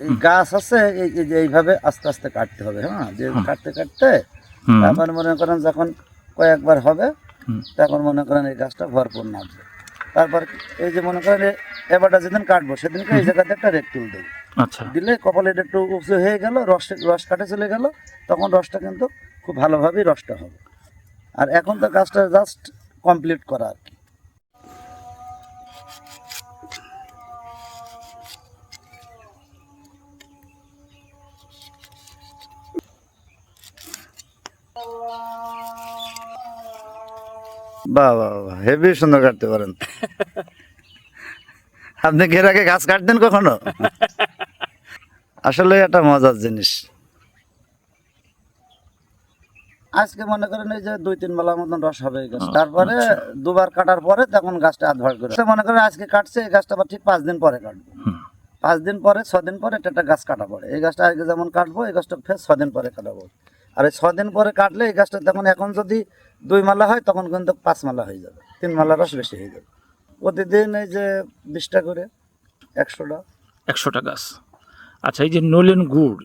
এই গাছ আছে এই এই যে এইভাবে আস্তে আস্তে কাটতে হবে হ্যাঁ? যে কাটতে কাটতে তারপর মনে করেন যখন কয়েকবার হবে তখন মনে করেন এই গাছটা ভরপুর নামবে তারপর এই যে মনে করেন এবারটা যেদিন কাটবো সেদিনকে এই জায়গাতে একটা রেক তুল দেবো। আচ্ছা। দিলে কপালে এটা একটু উঁচু হয়ে গেল রস রস কাটে চলে গেল তখন রসটা কিন্তু খুব ভালোভাবেই রসটা হবে। আর এখন তো গাছটা জাস্ট কমপ্লিট করা আর কি। বাহ বাহ বাহ হেভি সুন্দর কাটতে পারেন। আপনি এর আগে গাছ কাটতেন কখনো? আসলে একটা মজার জিনিস। আজকে মনে করেন এই যে দুই তিন বেলা মতন রস হবে গাছ। তারপরে আচ্ছা। দুবার কাটার পরে তখন গাছটা আধ ভাগ করে মনে করেন আজকে কাটছে এই গাছটা আবার ঠিক পাঁচ দিন পরে কাটবো। পাঁচ দিন পরে ছদিন পরে একটা গাছ কাটা পড়ে। এই গাছটা আজকে যেমন কাটবো এই গাছটা ফের ছদিন পরে কাটাবো। আর এই ছ দিন পরে কাটলে এই গাছটা তখন এখন যদি দুই মালা হয় তখন কিন্তু পাঁচ মালা হয়ে যাবে। তিন মালা রস বেশি হয়ে যাবে। প্রতিদিন এই যে বিশটা করে একশোটা। একশোটা গাছ। আচ্ছা এই যে নলেন গুড়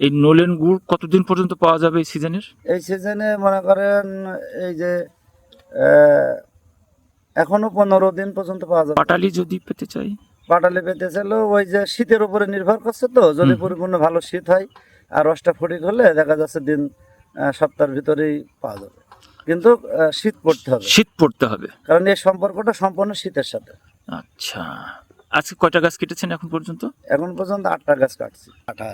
এই নলেন গুড় কতদিন পর্যন্ত পাওয়া যাবে এই সিজনের? এই সিজনে মনে করেন এই যে এখনও পনেরো দিন পর্যন্ত পাওয়া যাবে। পাটালি যদি পেতে চাই? পাটালি পেতে চাইলেও ওই যে শীতের উপরে নির্ভর করছে তো যদি পরিপূর্ণ ভালো শীত হয় আর রসটা ফটিক হলে দেখা যাচ্ছে দিন সপ্তাহের ভিতরেই পাওয়া যাবে। কিন্তু শীত পড়তে হবে। শীত পড়তে হবে। কারণ এই সম্পর্কটা সম্পূর্ণ শীতের সাথে। আচ্ছা। আজকে কয়টা গাছ কেটেছেন এখন পর্যন্ত? এখন পর্যন্ত আটটা গাছ কাটছি। আঠাশ